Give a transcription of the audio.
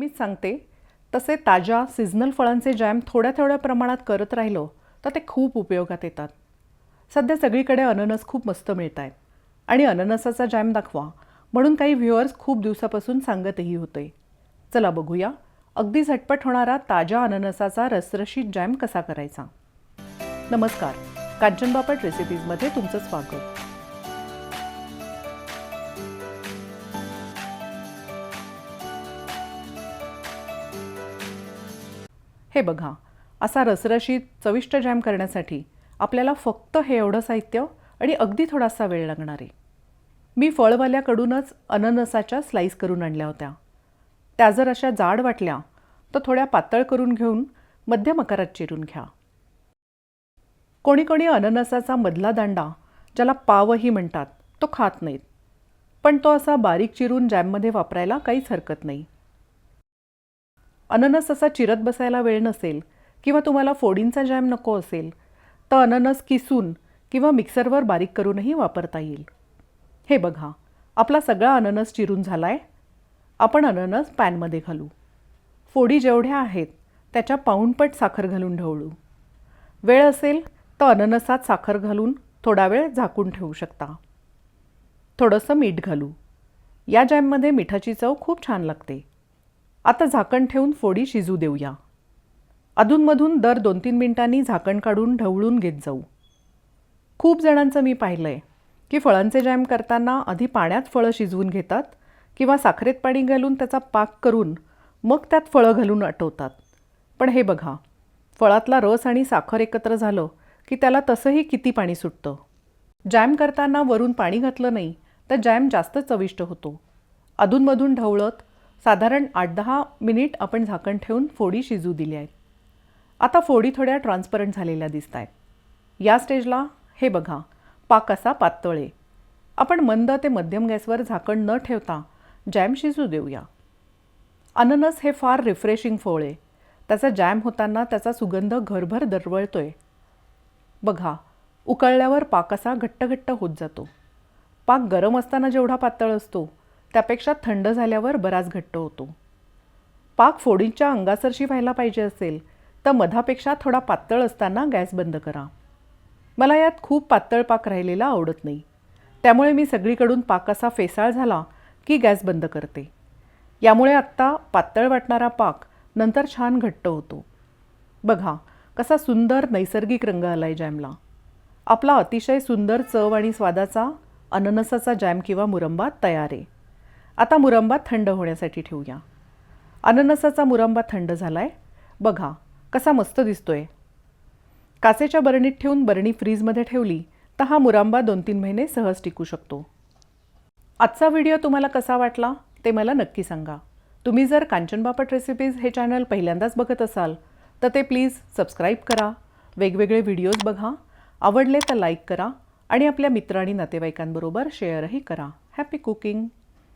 मीच सांगते तसे ताज्या सीझनल फळांचे जॅम थोड्या थोड्या प्रमाणात करत राहिलो तर ते खूप उपयोगात येतात. सध्या सगळीकडे अननस खूप मस्त मिळत आहेत आणि अननसाचा जॅम दाखवा म्हणून काही व्ह्युअर्स खूप दिवसापासून सांगतही होते. चला बघूया अगदी झटपट होणारा ताज्या अननसाचा रसरशीत जॅम कसा करायचा? नमस्कार कांचन बापट रेसिपीजमध्ये तुमचं स्वागत. हे बघा असा रसरशीत चविष्ट जॅम करण्यासाठी आपल्याला फक्त हे एवढं साहित्य आणि अगदी थोडासा वेळ लागणार आहे. मी फळवाल्याकडूनच अननसाच्या स्लाईस करून आणल्या होत्या. त्या जर अशा जाड वाटल्या तर थोड्या पातळ करून घेऊन मध्यम आकारात चिरून घ्या. कोणी कोणी अननसाचा मधला दांडा ज्याला पावही म्हणतात तो खात नाहीत. पण तो असा बारीक चिरून जॅममध्ये वापरायला काहीच हरकत नाही. अननस असा चिरत बसायला वेळ नसेल किंवा तुम्हाला फोडींचा जॅम नको असेल तर अननस किसून किंवा मिक्सरवर बारीक करूनही वापरता येईल. हे बघा आपला सगळा अननस चिरून झाला आहे आपण अननस पॅनमध्ये घालू. फोडी जेवढ्या आहेत त्याच्या पाऊणपट साखर घालून ढवळू. वेळ असेल तर अननसात साखर घालून थोडा वेळ झाकून ठेवू शकता. थोडंसं मीठ घालू. या जॅममध्ये मिठाची चव खूप छान लागते. आता झाकण ठेवून फोडी शिजू देऊया. अधूनमधून दर दोन तीन मिनिटांनी झाकण काढून ढवळून घेत जाऊ. खूप जणांचं मी पाहिलं आहे की फळांचे जॅम करताना आधी पाण्यात फळं शिजवून घेतात किंवा साखरेत पाणी घालून त्याचा पाक करून मग त्यात फळं घालून आटवतात. पण हे बघा फळातला रस आणि साखर एकत्र झालं की त्याला तसंही किती पाणी सुटतं. जॅम करताना वरून पाणी घातलं नाही तर जॅम जास्त चविष्ट होतो. अधूनमधून ढवळत साधारण आठ दहा मिनिट आपण झाकण ठेवून फोडी शिजू दिली आहेत. आता फोडी थोड्या ट्रान्सपरंट झालेल्या दिसत आहेत. या स्टेजला हे बघा पाक असा पातळ. आहे आपण मंद ते मध्यम गॅसवर झाकण न ठेवता जॅम शिजू देऊया. अननस हे फार रिफ्रेशिंग फळ आहे. त्याचा जॅम होताना त्याचा सुगंध घरभर दरवळतोय. बघा उकळल्यावर पाक असा घट्ट घट्ट होत जातो. पाक गरम असताना जेवढा पातळ असतो त्यापेक्षा थंड झाल्यावर बराच घट्ट होतो. पाक फोडींच्या अंगासरशी व्हायला पाहिजे असेल तर मधापेक्षा थोडा पातळ असताना गॅस बंद करा. मला यात खूप पातळ पाक राहिलेला आवडत नाही. त्यामुळे मी सगळीकडून पाक असा फेसाळ झाला की गॅस बंद करते. यामुळे आत्ता पातळ वाटणारा पाक नंतर छान घट्ट होतो. बघा कसा सुंदर नैसर्गिक रंग आला आहे जॅमला. आपला अतिशय सुंदर चव आणि स्वादाचा अननसाचा जॅम किंवा मुरंबा तयार आहे. आता मुरंबा थंड होण्यासाठी ठेवूया. अननसाचा मुरंबा थंड झाला आहे बघा कसा मस्त दिसतो आहे काचेच्या बरणीत ठेवून बरणी फ्रीजमध्ये ठेवली तर हा मुरांबा दोन तीन महिने सहज टिकू शकतो. आजचा व्हिडिओ तुम्हाला कसा वाटला ते मला नक्की सांगा. तुम्ही जर कांचन बापट रेसिपीज हे चॅनल पहिल्यांदाच बघत असाल तर ते प्लीज सबस्क्राईब करा. वेगवेगळे व्हिडिओज बघा. आवडले तर लाईक करा आणि आपल्या मित्र आणि नातेवाईकांबरोबर शेअरही करा. Happy cooking